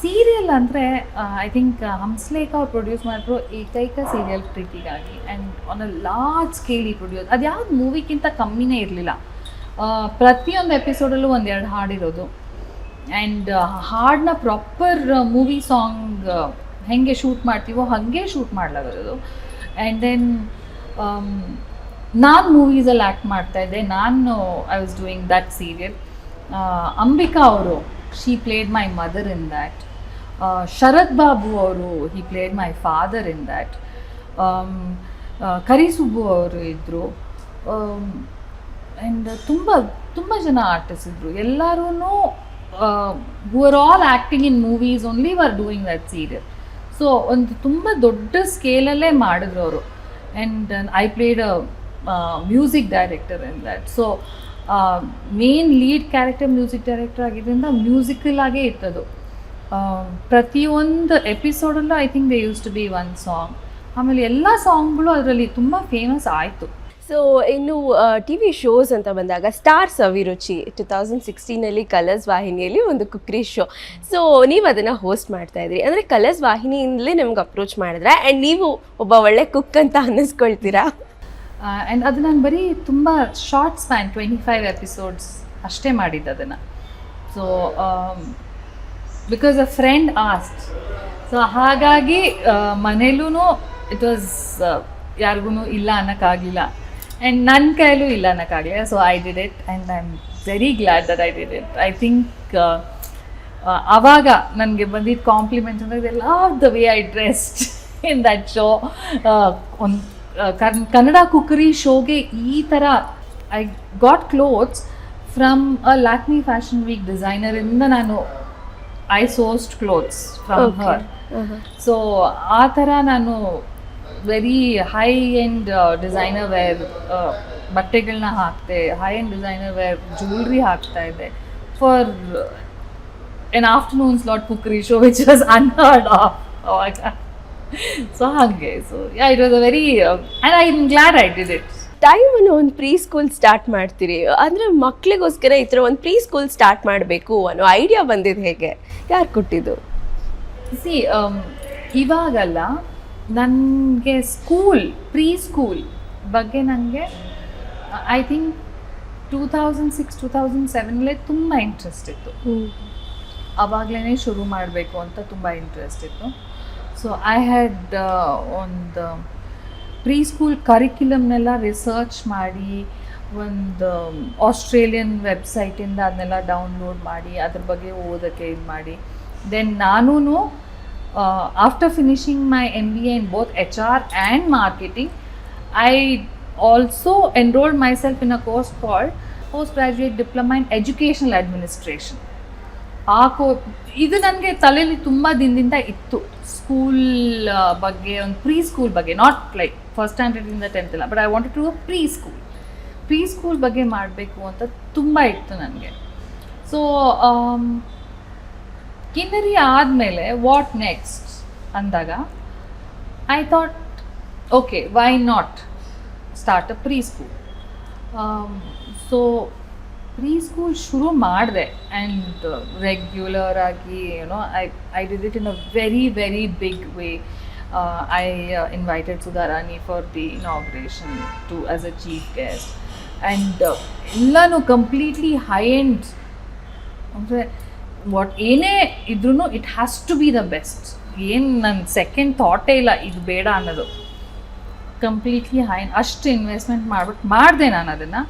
Serial ಅಂದರೆ I think ಹಂಸ್ಲೇಖ ಅವ್ರು produce ಮಾಡಿರೋ ಏಕೈಕ ಸೀರಿಯಲ್ ಪ್ರೀತಿಗಾಗಿ ಆ್ಯಂಡ್ ಆನ್ ಅ ಲಾರ್ಜ್ ಸ್ಕೇಲಿ ಪ್ರೊಡ್ಯೂಸ್ ಅದು ಯಾವ್ದು ಮೂವಿಗಿಂತ ಕಮ್ಮಿನೇ ಇರಲಿಲ್ಲ. ಪ್ರತಿಯೊಂದು ಎಪಿಸೋಡಲ್ಲೂ ಒಂದೆರಡು ಹಾಡಿರೋದು. ಆ್ಯಂಡ್ ಹಾಡನ್ನ ಪ್ರಾಪರ್ ಮೂವಿ ಸಾಂಗ್ ಹೆಂಗೆ ಶೂಟ್ ಮಾಡ್ತೀವೋ ಹಾಗೆ ಶೂಟ್ ಮಾಡಲಾಗೋದು ಆ್ಯಂಡ್ ದೆನ್ ನಾನು ಮೂವೀಸಲ್ಲಿ ಆ್ಯಕ್ಟ್ ಮಾಡ್ತಾಯಿದ್ದೆ ನಾನು I was doing that serial Ambika ಅವರು she played my mother in that Sharath Babu ಅವರು he played my father in that Karisubbu ಅವರು ಇದ್ದರು ಆ್ಯಂಡ್ ತುಂಬ ತುಂಬ ಜನ ಆರ್ಟಿಸ್ಟ್ ಇದ್ದರು ಎಲ್ಲರೂ who are all acting in movies only are doing that serial so ಒಂದು ತುಂಬ ದೊಡ್ಡ ಸ್ಕೇಲಲ್ಲೇ ಮಾಡಿದ್ರು ಅವರು. And I played music director in that so main lead character music director ಆಗಿದ್ದರಿಂದ ಮ್ಯೂಸಿಕಲ್ ಆಗೇ ಇತ್ತದು ಪ್ರತಿಯೊಂದು ಎಪಿಸೋಡಲ್ಲೂ I think they used to be one song ಆಮೇಲೆ ಎಲ್ಲ ಸಾಂಗ್ಗಳು ಅದರಲ್ಲಿ ತುಂಬ ಫೇಮಸ್ ಆಯಿತು. ಸೊ ಇನ್ನು ಟಿ ವಿ ಶೋಸ್ ಅಂತ ಬಂದಾಗ ಸ್ಟಾರ್ಸ್ ಅಭಿರುಚಿ ಟು ತೌಸಂಡ್ ಸಿಕ್ಸ್ಟೀನಲ್ಲಿ ಕಲರ್ಸ್ ವಾಹಿನಿಯಲ್ಲಿ ಒಂದು ಕುಕ್ರಿ ಶೋ ಸೊ ನೀವು ಅದನ್ನು ಹೋಸ್ಟ್ ಮಾಡ್ತಾ ಇದ್ರಿ. ಅಂದರೆ ಕಲರ್ಸ್ ವಾಹಿನಿಯಿಂದಲೇ ನಿಮ್ಗೆ ಅಪ್ರೋಚ್ ಮಾಡಿದ್ರೆ ಆ್ಯಂಡ್ ನೀವು ಒಬ್ಬ ಒಳ್ಳೆ ಕುಕ್ ಅಂತ ಅನ್ನಿಸ್ಕೊಳ್ತೀರಾ? ಆ್ಯಂಡ್ ಅದು ನಾನು ಬರೀ ತುಂಬ short span twenty five episodes ಅಷ್ಟೇ ಮಾಡಿದ್ದು ಅದನ್ನು. So because a friend asked so ಹಾಗಾಗಿ ಮನೇಲೂ ಇಟ್ ವಾಸ್ ಯಾರಿಗೂ ಇಲ್ಲ ಅನ್ನೋಕ್ಕಾಗಲಿಲ್ಲ. ಆ್ಯಂಡ್ ನನ್ನ ಕೈಯಲ್ಲೂ ಇಲ್ಲ ಅನ್ನೋಕ್ಕಾಗಲಿಲ್ಲ. So I did it and I am very glad that I did it I think ಆವಾಗ ನನಗೆ ಬಂದಿದ್ದು ಕಾಂಪ್ಲಿಮೆಂಟ್ಸ್ ಅಂದರೆ love the way I dressed in that show ಒಂದು ಕನ್ನಡ ಕುಕ್ಕರಿ ಶೋಗೆ ಈ ಥರ I got clothes from a Lakme fashion week ಡಿಸೈನರಿಂದ ನಾನು I sourced clothes from her so ಆ ಥರ ನಾನು very high end designer wear ಬಟ್ಟೆಗಳನ್ನ ಹಾಕ್ತೆ high end designer wear jewellery ಹಾಕ್ತಾ ಇದ್ದೆ for an afternoon slot cookery show which was unheard of ಅವಾಗ so ಹಾಗೆ. So yeah it was a very and I am glad I did it ಟೈಮನ್ನು ಒಂದು pre school start ಮಾಡ್ತೀರಿ. ಅಂದರೆ ಮಕ್ಕಳಿಗೋಸ್ಕರ ಈ ಥರ ಒಂದು ಪ್ರೀ ಸ್ಕೂಲ್ ಸ್ಟಾರ್ಟ್ ಮಾಡಬೇಕು ಅನ್ನೋ ಐಡಿಯಾ ಬಂದಿದ್ದು ಹೇಗೆ? ಯಾರು ಕೊಟ್ಟಿದ್ದು? ಸಿ ಇವಾಗಲ್ಲ ನನಗೆ ಸ್ಕೂಲ್ ಪ್ರೀ ಸ್ಕೂಲ್ ಬಗ್ಗೆ ನನಗೆ I think two thousand six two thousand ಸೆವೆನ್ಲೇ ತುಂಬ ಇಂಟ್ರೆಸ್ಟ್ ಇತ್ತು. ಆವಾಗಲೇ ಶುರು ಮಾಡಬೇಕು ಅಂತ ತುಂಬ ಇಂಟ್ರೆಸ್ಟ್ ಇತ್ತು. ಸೊ ಐ ಹ್ಯಾಡ್ ಒಂದು ಪ್ರೀ ಸ್ಕೂಲ್ ಕರಿಕ್ಯುಲಮ್ನೆಲ್ಲ ರಿಸರ್ಚ್ ಮಾಡಿ, ಒಂದು ಆಸ್ಟ್ರೇಲಿಯನ್ ವೆಬ್ಸೈಟಿಂದ ಅದನ್ನೆಲ್ಲ ಡೌನ್ಲೋಡ್ ಮಾಡಿ, ಅದ್ರ ಬಗ್ಗೆ ಓದೋಕ್ಕೆ ಇದು ಮಾಡಿ. ದೆನ್ ನಾನೂ after finishing my M B A in both H R and marketing I also enrolled myself in a course called post graduate diploma in educational administration ಆ ಇದು ನನಗೆ ತಲೆಯಲ್ಲಿ ತುಂಬ ದಿನದಿಂದ ಇತ್ತು. ಸ್ಕೂಲ್ ಬಗ್ಗೆ, ಒಂದು ಪ್ರೀ ಸ್ಕೂಲ್ ಬಗ್ಗೆ ನಾಟ್ ಲೈಕ್ ಫಸ್ಟ್ ಸ್ಟ್ಯಾಂಡರ್ಡಿಂದ ಟೆಂತ್ ಇಲ್ಲ but I wanted to pre school pre school ಬಗ್ಗೆ ಮಾಡಬೇಕು ಅಂತ ತುಂಬ ಇತ್ತು ನನಗೆ. ಸೊ ಕಿನ್ನರಿ ಆದಮೇಲೆ ವಾಟ್ ನೆಕ್ಸ್ಟ್ ಅಂದಾಗ I thought okay why not start a pre school so pre school ಶುರು ಮಾಡಿದೆ ಆ್ಯಂಡ್ ರೆಗ್ಯುಲರ್ ಆಗಿ ಏನೋ I I did it in a very very big way I invited Sudharani for the inauguration to as a chief guest and ಎಲ್ಲನೂ completely high end ಅಂದರೆ what ಏನೇ ಇದ್ರೂ it has to be the best ಏನು ನನ್ನ second ಥಾಟೇ ಇಲ್ಲ, ಇದು ಬೇಡ ಅನ್ನೋದು. ಕಂಪ್ಲೀಟ್ಲಿ ಹೈ ಅಷ್ಟು ಇನ್ವೆಸ್ಟ್ಮೆಂಟ್ ಮಾಡ್ಬಿಟ್ಟು ಮಾಡಿದೆ ನಾನು ಅದನ್ನು.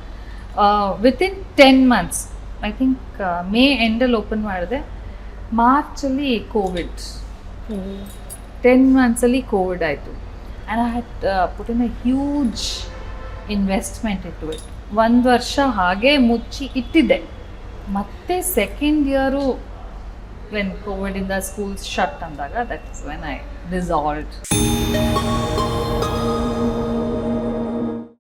Within ten months I think May ಎಂಡಲ್ಲಿ open ಮಾಡಿದೆ. ಮಾರ್ಚಲ್ಲಿ ಕೋವಿಡ್ ಟೆನ್ ಮಂತ್ಸಲ್ಲಿ ಕೋವಿಡ್ ಆಯಿತು. And I had put in a huge investment ಇಟ್ಟು ಇಟ್ ಒಂದು ವರ್ಷ ಹಾಗೆ ಮುಚ್ಚಿ ಇಟ್ಟಿದ್ದೆ. ಮತ್ತೆ ಸೆಕೆಂಡ್ ಇಯರು ವೆನ್ ಕೋವಿಡಿಂದ ಸ್ಕೂಲ್ಸ್ ಶಟ್ ಅಂದಾಗ ದಟ್ಸ್ ವೆನ್ ಐ ರಿಸಾಲ್ವ್